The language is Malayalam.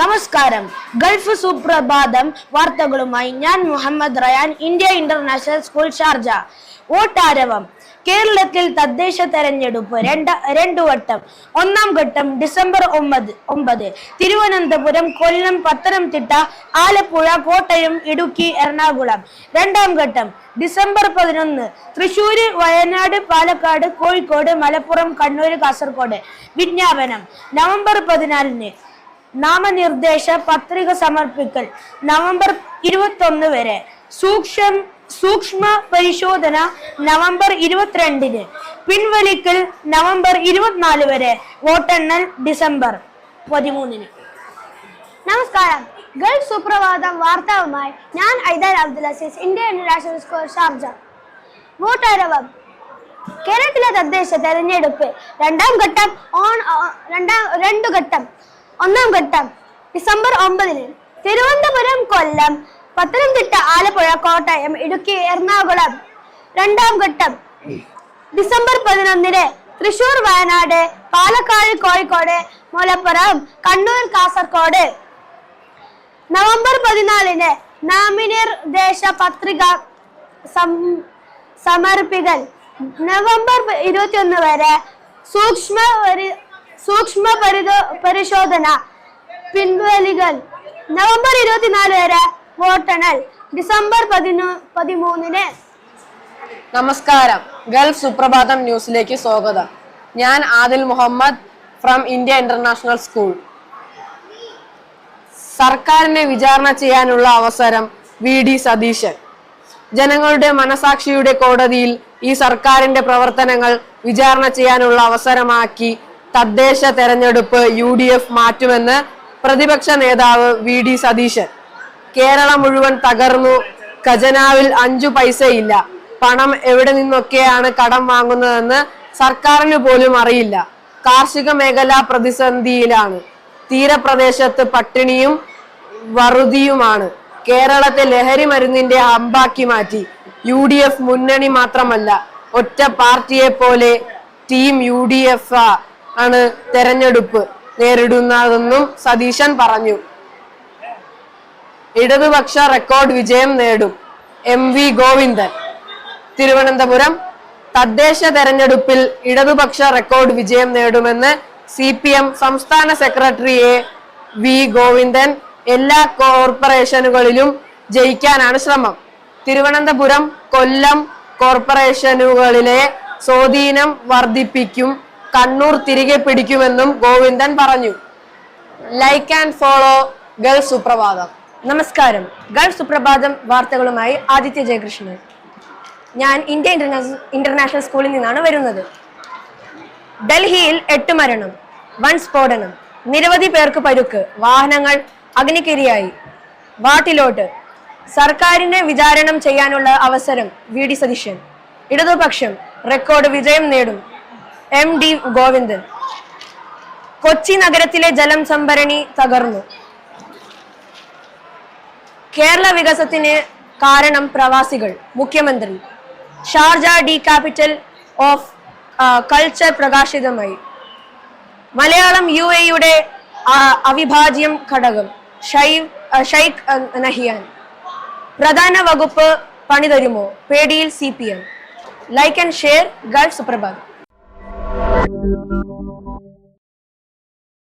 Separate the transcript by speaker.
Speaker 1: നമസ്കാരം. ഗൾഫ് സുപ്രഭാതം വാർത്തകളുമായി ഞാൻ Muhammad Rayan India International School Sharjah. വോട്ടാരവം. കേരളത്തിൽ തദ്ദേശ തെരഞ്ഞെടുപ്പ് രണ്ട് രണ്ടു വട്ടം. ഒന്നാം ഘട്ടം ഡിസംബർ ഒമ്പത് ഒമ്പത്. തിരുവനന്തപുരം കൊല്ലം പത്തനംതിട്ട ആലപ്പുഴ കോട്ടയം ഇടുക്കി എറണാകുളം. രണ്ടാം ഘട്ടം ഡിസംബർ പതിനൊന്ന്. തൃശ്ശൂർ വയനാട് പാലക്കാട് കോഴിക്കോട് മലപ്പുറം കണ്ണൂർ കാസർഗോഡ്. വിജ്ഞാപനം. നവംബർ പതിനാലിന് നാമനിർദ്ദേശ പത്രിക സമർപ്പിക്കൽ നവംബർ ഇരുപത്തൊന്ന് വരെ. സൂക്ഷ്മ സൂക്ഷ്മ പരിശോധന നവംബർ ഇരുപത്തിരണ്ടിന്. പിൻവലിക്കൽ നവംബർ ഇരുപത്തിനാല് വരെ. വോട്ടെണ്ണൽ ഡിസംബർ പതിമൂന്നിന്.
Speaker 2: നമസ്കാരം. ഗൾഫ് സുപ്രഭാതം വാർത്താവുമായി ഞാൻ Aidar Abdul Azeez India International School Sharjah വോട്ടരവം. കേരളത്തിലെ തദ്ദേശ തെരഞ്ഞെടുപ്പ് രണ്ടാം ഘട്ടം ഓൺ രണ്ടാം രണ്ടു ഘട്ടം. ഒന്നാം ഘട്ടം ഡിസംബർ ഒമ്പതിന് തിരുവനന്തപുരം കൊല്ലം പത്തനംതിട്ട ആലപ്പുഴ കോട്ടയം ഇടുക്കി എറണാകുളം. രണ്ടാം ഘട്ടം ഡിസംബർ പതിനൊന്നിന് തൃശൂർ വയനാട് പാലക്കാട് കോഴിക്കോട് മലപ്പുറം കണ്ണൂർ കാസർഗോഡ് നവംബർ പതിനാലിന് നാമനിർദ്ദേശ പത്രിക സം- സമർപ്പിക്കൽ. നവംബർ ഇരുപത്തിയൊന്ന് വരെ സൂക്ഷ്മ സൂക്ഷ്മ പരിശോധന. പിൻവലികൾ നവംബർ ഇരുപത്തിനാല് വരെ വോട്ടെണ്ണൽ. ഡിസംബർ പതിനു പതിമൂന്നിന്.
Speaker 3: നമസ്കാരം. ഗൾഫ് സുപ്രഭാതം ന്യൂസിലേക്ക് സ്വാഗതം. ഞാൻ Adil Muhammad from India International School. സർക്കാരിനെ വിചാരണ ചെയ്യാനുള്ള അവസരം വി ഡി സതീശൻ. ജനങ്ങളുടെ മനസാക്ഷിയുടെ കോടതിയിൽ ഈ സർക്കാരിന്റെ പ്രവർത്തനങ്ങൾ വിചാരണ ചെയ്യാനുള്ള അവസരമാക്കി തദ്ദേശ തെരഞ്ഞെടുപ്പ് യു ഡി എഫ് മാറ്റുമെന്ന് പ്രതിപക്ഷ നേതാവ് വി ഡി സതീശൻ. കേരളം മുഴുവൻ തകർന്നു. ഖജനാവിൽ അഞ്ചു പൈസയില്ല. പണം എവിടെ നിന്നൊക്കെയാണ് കടം വാങ്ങുന്നതെന്ന് സർക്കാരിന് പോലും അറിയില്ല. കാർഷിക മേഖല പ്രതിസന്ധിയിലാണ്. തീരപ്രദേശത്ത് പട്ടിണിയും വറുതിയുമാണ്. കേരളത്തെ ലഹരി മരുന്നിന്റെ ഹമ്പാക്കി മാറ്റി. യു ഡി എഫ് മുന്നണി മാത്രമല്ല ഒറ്റ പാർട്ടിയെ പോലെ ടീം യു ഡി എഫ് ആണ് തെരഞ്ഞെടുപ്പ്. നേരിടുന്നതെന്നും സതീശൻ പറഞ്ഞു. ഇടതുപക്ഷ റെക്കോർഡ് വിജയം നേടും. M V Govindan. തിരുവനന്തപുരം. തദ്ദേശ തെരഞ്ഞെടുപ്പിൽ ഇടതുപക്ഷ റെക്കോർഡ് വിജയം നേടുമെന്ന് സി പി എം സംസ്ഥാന സെക്രട്ടറി എ വി ഗോവിന്ദൻ എല്ലാ കോർപ്പറേഷനുകളിലും ജയിക്കാനാണ് ശ്രമം. തിരുവനന്തപുരം കൊല്ലം കോർപ്പറേഷനുകളിലെ സ്വാധീനം വർദ്ധിപ്പിക്കും കണ്ണൂർ തിരികെ പിടിക്കുമെന്നും ഗോവിന്ദൻ പറഞ്ഞു. ലൈക്ക് ആൻഡ് ഫോളോ ഗൾഫ് സുപ്രഭാതം.
Speaker 1: നമസ്കാരം. ഗൾഫ് സുപ്രഭാതം വാർത്തകളുമായി ആദിത്യ ജയകൃഷ്ണൻ. ഞാൻ ഇന്ത്യ ഇന്റർനാഷണൽ ഇന്റർനാഷണൽ സ്കൂളിൽ നിന്നാണ് വരുന്നത്. ഡൽഹിയിൽ എട്ട് മരണം വൻ സ്ഫോടനം നിരവധി പേർക്ക് പരുക്ക് വാഹനങ്ങൾ അഗ്നിക്കിരിയായി. വാട്ടിലോട്ട്. സർക്കാരിനെ വിചാരണം ചെയ്യാനുള്ള അവസരം വി ഡി സതീശൻ. ഇടതുപക്ഷം റെക്കോർഡ് വിജയം നേടും. എം ഡി ഗോവിന്ദൻ കൊച്ചി നഗരത്തിലെ ജലം സംഭരണി തകർന്നു. കേരള വികസത്തിന് കാരണം പ്രവാസികൾ മുഖ്യമന്ത്രി. Sharjah the capital of culture പ്രകാശിതമായി. Malayalam U എയുടെ അവിഭാജ്യം ഘടകം ഷൈവ് ഷൈഖ് നഹിയാൻ. പ്രധാന വകുപ്പ് പണിതരുമോ? പേടിയിൽ C P M. Like and share Gulf Suprabhat. Thank you.